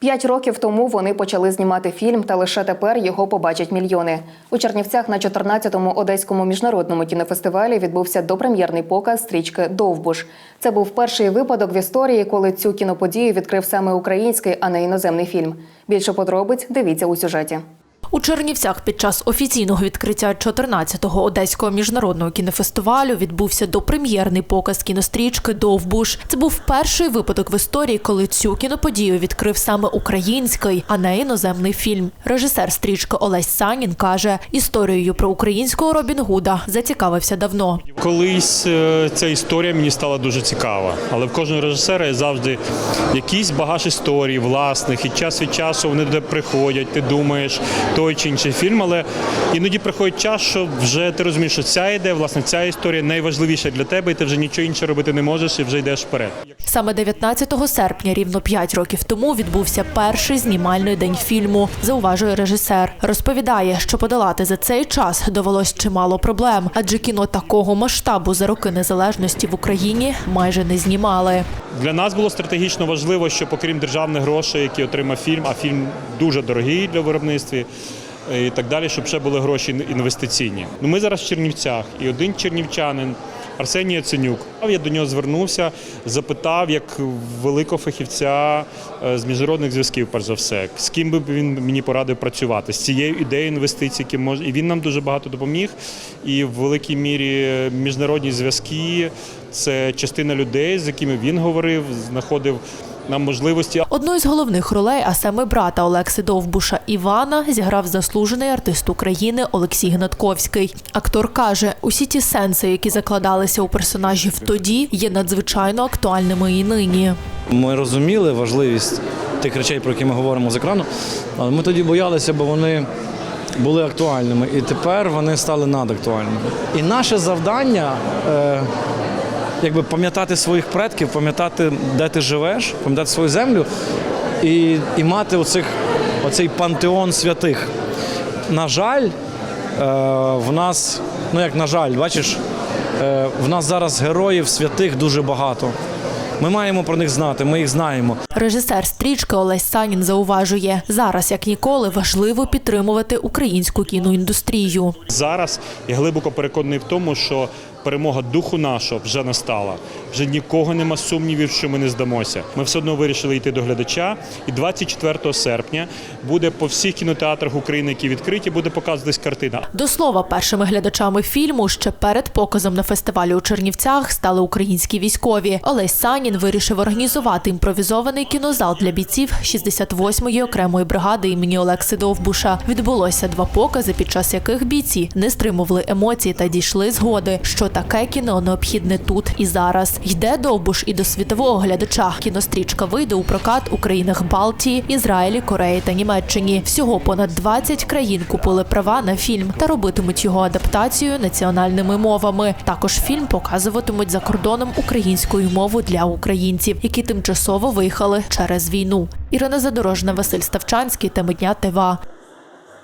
П'ять років тому вони почали знімати фільм, та лише тепер його побачать мільйони. У Чернівцях на 14-му одеському міжнародному кінофестивалі відбувся допрем'єрний показ стрічки Довбуш. Це був перший випадок в історії, коли цю кіноподію відкрив саме український, а не іноземний фільм. Більше подробиць дивіться у сюжеті. У Чернівцях під час офіційного відкриття 14-го одеського міжнародного кінофестивалю відбувся допрем'єрний показ кінострічки Довбуш. Це був перший випадок в історії, коли цю кіноподію відкрив саме український, а не іноземний фільм. Режисер стрічки Олесь Санін каже, історією про українського Робін Гуда зацікавився давно. Колись е, ця історія мені стала дуже цікава, але в кожного режисера є завжди якийсь багаж історій власних, і час від часу вони туди приходять. Ти думаєш той чи інший фільм, але іноді приходить час, що вже ти розумієш, що ця ідея, власне, ця історія найважливіша для тебе, і ти вже нічого інше робити не можеш, і вже йдеш вперед. Саме 19 серпня, рівно 5 років тому, відбувся перший знімальний день фільму. Зауважує режисер. Розповідає, що подолати за цей час довелось чимало проблем, адже кіно такого масштабу за роки незалежності в Україні майже не знімали. Для нас було стратегічно важливо, щоб окрім державних грошей, які отримав фільм, а фільм дуже дорогий для виробництва. І так далі, щоб ще були гроші інвестиційні. Ну ми зараз в Чернівцях, і один чернівчанин Арсеній Яценюк. Я до нього звернувся, запитав як великого фахівця е, з міжнародних зв'язків, перш за все, з ким би він мені порадив працювати з цією ідеєю інвестицій, які може, і він нам дуже багато допоміг. І в великій мірі міжнародні зв'язки це частина людей, з якими він говорив, знаходив нам можливості. Одну із головних ролей, а саме брата Олекси Довбуша Івана, зіграв заслужений артист України Олексій Гнатковський. Актор каже, усі ті сенси, які закладалися у персонажів тоді, є надзвичайно актуальними і нині. Ми розуміли важливість тих речей, про які ми говоримо з екрану, але ми тоді боялися, бо вони були актуальними. І тепер вони стали надактуальними. І наше завдання. Якби пам'ятати своїх предків, пам'ятати, де ти живеш, пам'ятати свою землю і, і мати оцих, оцей пантеон святих. На жаль, е, в нас, ну як на жаль, бачиш, е, в нас зараз героїв святих дуже багато. Ми маємо про них знати, ми їх знаємо. Режисер стрічки Олесь Санін зауважує, зараз як ніколи важливо підтримувати українську кіноіндустрію. Зараз я глибоко переконаний в тому, що перемога духу нашого вже настала. Вже нікого нема сумнівів, що ми не здамося. Ми все одно вирішили йти до глядача. І 24 серпня буде по всіх кінотеатрах України, які відкриті, буде показуватись картина. До слова, першими глядачами фільму ще перед показом на фестивалі у Чернівцях стали українські військові. Олесь Санін вирішив організувати імпровізований кінозал для бійців 68-ї окремої бригади імені Олекси Довбуша. Відбулося два покази, під час яких бійці не стримували емоцій та дійшли згоди, що таке кіно необхідне тут і зараз. Йде Довбуш і до світового глядача. Кінострічка вийде у прокат у країнах Балтії, Ізраїлі, Кореї та Німеччині. Всього понад 20 країн купили права на фільм та робитимуть його адаптацію національними мовами. Також фільм показуватимуть за кордоном українською мовою для українців, які тимчасово виїхали через війну. Ірина Задорожна, Василь Ставчанський, теми дня ТВА.